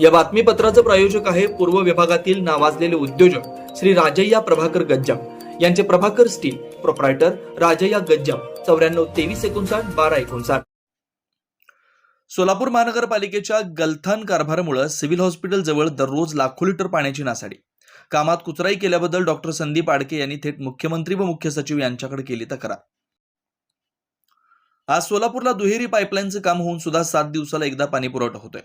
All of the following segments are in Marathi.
या बातमीपत्राचं प्रायोजक आहे पूर्व विभागातील नावाजलेले उद्योजक श्री राजय्या प्रभाकर गज्जाम. यांचे प्रभाकर स्टील प्रोप्रायटर राजय्या गज्जाम. चौऱ्याण्णव तेवीस एकोणसाठ बारा एकोणसाठ. सोलापूर महानगरपालिकेच्या गलथान कारभारामुळे सिव्हिल हॉस्पिटल जवळ दररोज लाखो लिटर पाण्याची नासाडी. कामात कुचराई केल्याबद्दल डॉक्टर संदीप आडके यांनी थेट मुख्यमंत्री व मुख्य सचिव यांच्याकडे केली तक्रार. आज सोलापूरला दुहेरी पाईपलाईनचं काम होऊन सुद्धा सात दिवसाला एकदा पाणी पुरवठा होतोय.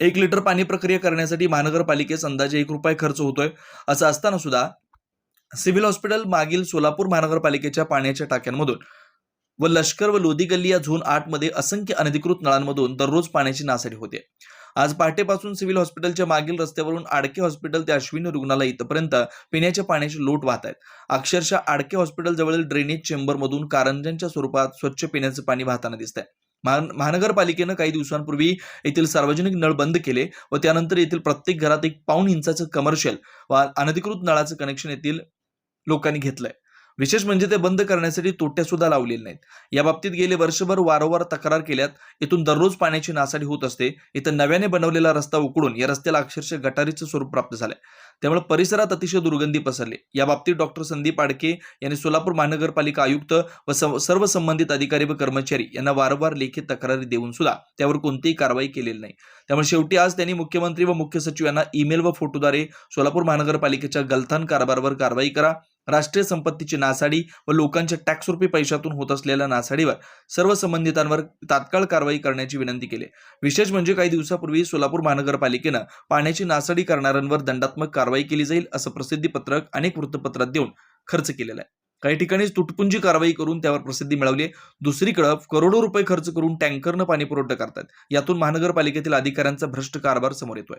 एक लिटर पाणी प्रक्रिया करण्यासाठी महानगरपालिकेस अंदाजे एक रुपये खर्च होतोय असं असताना सुद्धा सिव्हिल हॉस्पिटल मागील सोलापूर महानगरपालिकेच्या पाण्याच्या टाक्यांमधून व लष्कर व लोधी गल्ली या झोन आठमध्ये असंख्य अनधिकृत नळांमधून दररोज पाण्याची नासाडी होते. आज पहाटेपासून सिव्हिल हॉस्पिटलच्या मागील रस्त्यावरून आडके हॉस्पिटल ते अश्विनी रुग्णालय इथपर्यंत पिण्याच्या पाण्याची लोट वाहत आहेत. अक्षरशः आडके हॉस्पिटल जवळील ड्रेनेज चेंबरमधून कारंजांच्या स्वरूपात स्वच्छ पिण्याचं पाणी वाहताना दिसतंय. आहे महानगरपालिकेनं काही दिवसांपूर्वी येथील सार्वजनिक नळ बंद केले व त्यानंतर येथील प्रत्येक घरात एक पाऊण इंचाचं कमर्शियल व अनधिकृत नळाचं कनेक्शन येथील लोकांनी घेतलंय. विशेष म्हणजे ते बंद करण्यासाठी तोट्या सुद्धा लावलेल्या नाहीत. या बाबतीत गेले वर्षभर वारंवार तक्रार केल्यात. इथून दररोज पाण्याची नासाडी होत असते. इथं नव्याने बनवलेला रस्ता उकडून या रस्त्याला अक्षरशः गटारीचं स्वरूप प्राप्त झालंय. त्यामुळे परिसरात अतिशय दुर्गंधी पसरली. या बाबतीत डॉक्टर संदीप आडके यांनी सोलापूर महानगरपालिका आयुक्त व सर्व संबंधित अधिकारी व कर्मचारी यांना वारंवार लेखी तक्रारी देऊन सुद्धा त्यावर कोणतीही कारवाई केलेली नाही. त्यामुळे शेवटी आज त्यांनी मुख्यमंत्री व मुख्य सचिव यांना ईमेल व फोटोद्वारे सोलापूर महानगरपालिकेच्या गलथान कारभारवर कारवाई करा. राष्ट्रीय संपत्तीची नासाडी व लोकांच्या टॅक्सरूपी पैशातून होत असलेल्या नासाडीवर सर्व संबंधितांवर तात्काळ कारवाई करण्याची विनंती केली. विशेष म्हणजे काही दिवसापूर्वी सोलापूर महानगरपालिकेनं पाण्याची नासाडी करणाऱ्यांवर दंडात्मक कारवाई केली जाईल असं प्रसिद्धी पत्रक अनेक वृत्तपत्रात देऊन खर्च केलेला आहे. काही ठिकाणी तुटपुंजी कारवाई करून त्यावर प्रसिद्धी मिळवली आहे. दुसरीकडे करोडो रुपये खर्च करून टँकरनं पाणी पुरवठा करतात यातून महानगरपालिकेतील अधिकाऱ्यांचा भ्रष्ट कारभार समोर येतोय.